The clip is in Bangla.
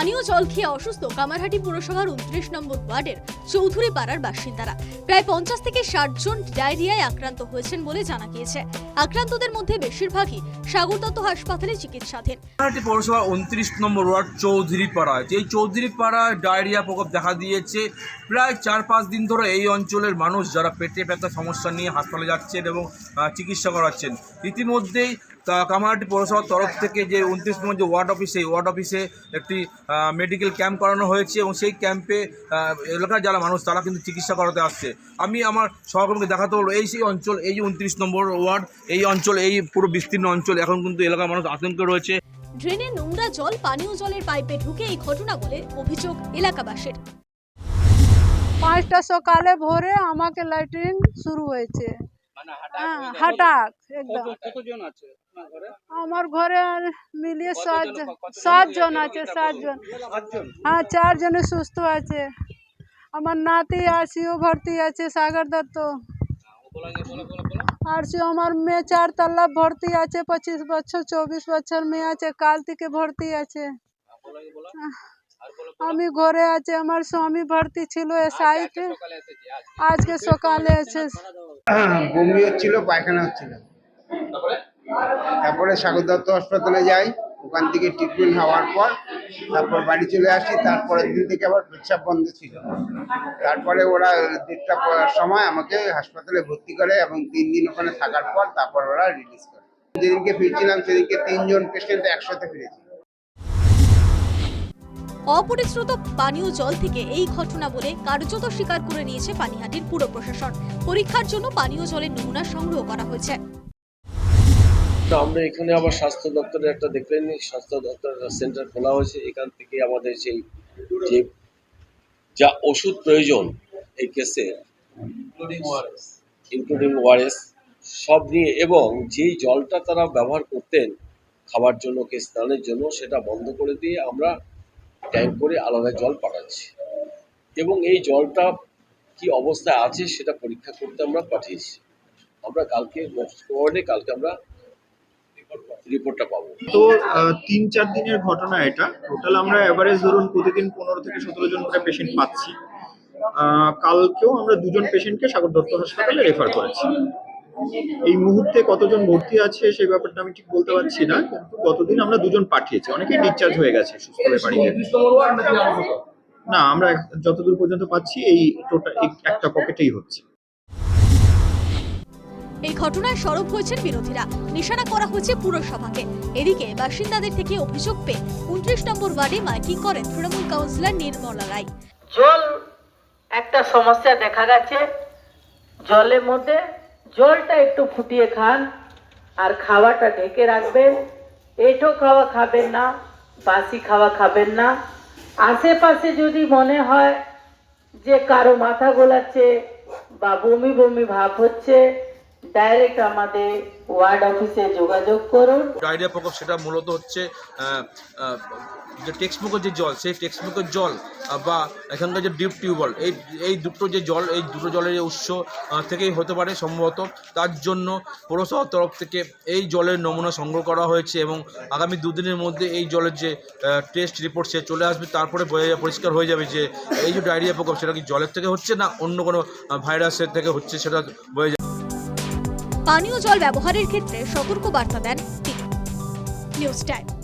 পানীয় জল খেয়ে অসুস্থ কামারহাটি পুরসভার উনত্রিশ নম্বর ওয়ার্ডের চৌধুরী পাড়ার বাসিন্দারা। প্রায় পঞ্চাশ থেকে ষাট জন ডায়রিয়ায় আক্রান্ত হয়েছেন বলে জানা গিয়েছে। আক্রান্তদের মধ্যে বেশিরভাগই সাগর দত্ত হাসপাতালে চিকিৎসাধীন। কামারহাটি পৌরসভা উনত্রিশ নম্বর ওয়ার্ড চৌধুরী পাড়ায় এই চৌধুরী পাড়ায় ডায়রিয়া প্রকোপ দেখা দিয়েছে, প্রায় চার পাঁচ দিন ধরে এই অঞ্চলের মানুষ যারা পেটে ব্যথা, সমস্যা নিয়ে হাসপাতালে যাচ্ছেন এবং চিকিৎসা করাচ্ছেন, ইতিমধ্যেই কা- কামারহাটি পৌরসভার তরফ থেকে যে উনত্রিশ নম্বর যে ওয়ার্ড অফিসে সেই ওয়ার্ড অফিসে একটি মেডিকেল ক্যাম্প করানো হয়েছে এবং সেই ক্যাম্পে এলাকার যারা মানুষ তারা কিন্তু চিকিৎসা করাতে আসছে। আমি আমার সহকর্মীকে দেখাতে হলো এই সেই অঞ্চল এই যে উনত্রিশ নম্বর ওয়ার্ড এই অঞ্চল এই পুরো বিস্তীর্ণ অঞ্চল এখন কিন্তু এলাকার মানুষ আতঙ্কে রয়েছে। ড্রেনে নোংরা জল পানীয় জলের পাইপে ঢুকে এই ঘটনা বলে অভিযোগ এলাকাবাসীর। পাঁচটা সকালে ভোরে আমাকে ল্যাট্রিন শুরু হয়েছে। হ্যাঁ, হঠাৎ একদম। কতজন আছে? আমার ঘরে মিলিয়ে সাত জন- আছে সাতজন হ্যাঁ চার জনে সুস্থ আছে। আমার নাতি আরসিও ভর্তি আছে সাগর দত্ত। আরসিও আমার মেয়ে চার তল্লা ভর্তি আছে পঁচিশ বছর চব্বিশ বছর মেয়ে আছে কাল থেকে ভর্তি আছে। আমি ঘরে আছে আমার স্বামী ভর্তি ছিল এসআইতে আজকে সকালে এসে বমি হচ্ছিল পায়খানা হচ্ছিল। তারপরে দত্ত হাসপাতালে যাই। ওখান থেকে ট্রিটমেন্ট হওয়ার পর তারপর বাড়ি চলে আসি। তারপরের দিন থেকে আবার পেচ্ছাপ বন্ধ ছিল। তারপরে ওরা দেড়টা পর- সময় আমাকে হাসপাতালে ভর্তি করে এবং তিন দিন ওখানে থাকার পর তারপর ওরা রিলিজ করে। যেদিনকে ফিরছিলাম, সেদিনকে তিনজন পেশেন্ট একসাথে ফিরেছিল অপরিশ্রুত পানীয় জল থেকে এই ঘটনা বলে কার্যত স্বীকার করে নিয়েছে পানিহাটির পুর প্রশাসন। পরীক্ষার জন্য পানীয় জলের নমুনা সংগ্রহ করা হয়েছে। তো আমরা এখানে আবার স্বাস্থ্য দপ্তরের একটা দেখলে দেখলেন স্বাস্থ্য দপ্তর সেন্টার খোলা হয়েছে। এখান থেকে আমাদের সেই যে যা ওষুধ প্রয়োজন এই কেসে ইনক্লুডিং ওয়ারেস সব নিয়ে এবং যেই জলটা তারা ব্যবহার করতেন খাবার জন্য কে স্নানের জন্য সেটা বন্ধ করে দিয়ে আমরা ট্যাঙ্ক করে আলাদা জল পাঠাচ্ছি। এবং এই জলটা কি অবস্থায় আছে সেটা পরীক্ষা করতে আমরা পাঠিয়েছি। আমরা কালকে ওয়ার্ডে কালকে আমরা রিপোর্টটা পাবো। তো তিন চার দিনের ঘটনা এটা। টোটাল আমরা এভারেজ ধরুন প্রতিদিন পনেরো থেকে সতেরো জন করে পেশেন্ট পাচ্ছি। কালকেও আমরা দুজন পেশেন্টকে সাগর দত্ত হাসপাতালে রেফার করেছি। এই মুহূর্তে কতজন ভর্তি আছে সেই ব্যাপারটা আমি ঠিক বলতে পারছি না, কিন্তু গতদিন আমরা দুজন পাঠিয়েছি। অনেকেই ডিসচার্জ হয়ে গেছে সুস্থ হয়ে বাড়িতে না, আমরা যতদূর পর্যন্ত পাচ্ছি, এই টোটাল একটা পকেটেই হচ্ছে। এই ঘটনায় সরব হয়েছেন বিরোধীরা। নিশানা করা হয়েছে পুরসভাকে। এদিকে বাসিন্দাদের থেকে অভিযোগ পেয়ে উনত্রিশ নম্বর ওয়ার্ডে মাইকিং করেন তৃণমূল কাউন্সিলর নির্মলা রায়। জল, একটা সমস্যা দেখা গেছে। জলের মধ্যে জলটা একটু ফুটিয়ে খান আর খাওয়াটা ঢেকে রাখবেন। এঁঠো খাওয়া খাবেন না, বাসি খাওয়া খাবেন না। আশেপাশে যদি মনে হয় যে কারও মাথা গোলাচ্ছে বা বমি বমি ভাব হচ্ছে ডাইরেক্ট আমাদের ওয়ার্ড অফিসে যোগাযোগ করুন। ডায়রিয়া প্রকোপ সেটা মূলত হচ্ছে যে টেক্সটবুকের যে জল, সেই টেক্সটবুকের জল বা এখানকার যে ডিপ টিউবওয়েল এই এই দুটো যে জল, এই দুটো জলের যে উৎস থেকেই হতে পারে সম্ভবত। তার জন্য পৌরসভার তরফ থেকে এই জলের নমুনা সংগ্রহ করা হয়েছে এবং আগামী দুদিনের মধ্যে এই জলের যে টেস্ট রিপোর্ট সে চলে আসবে। তারপরে পরিষ্কার হয়ে যাবে যে এই যে ডায়রিয়া প্রকোপ সেটা কি জলের থেকে হচ্ছে না অন্য কোনো ভাইরাসের থেকে হচ্ছে সেটা বোঝা পানীয় জল ব্যবহারের ক্ষেত্রে সতর্ক বার্তা দেন তিনি। News time.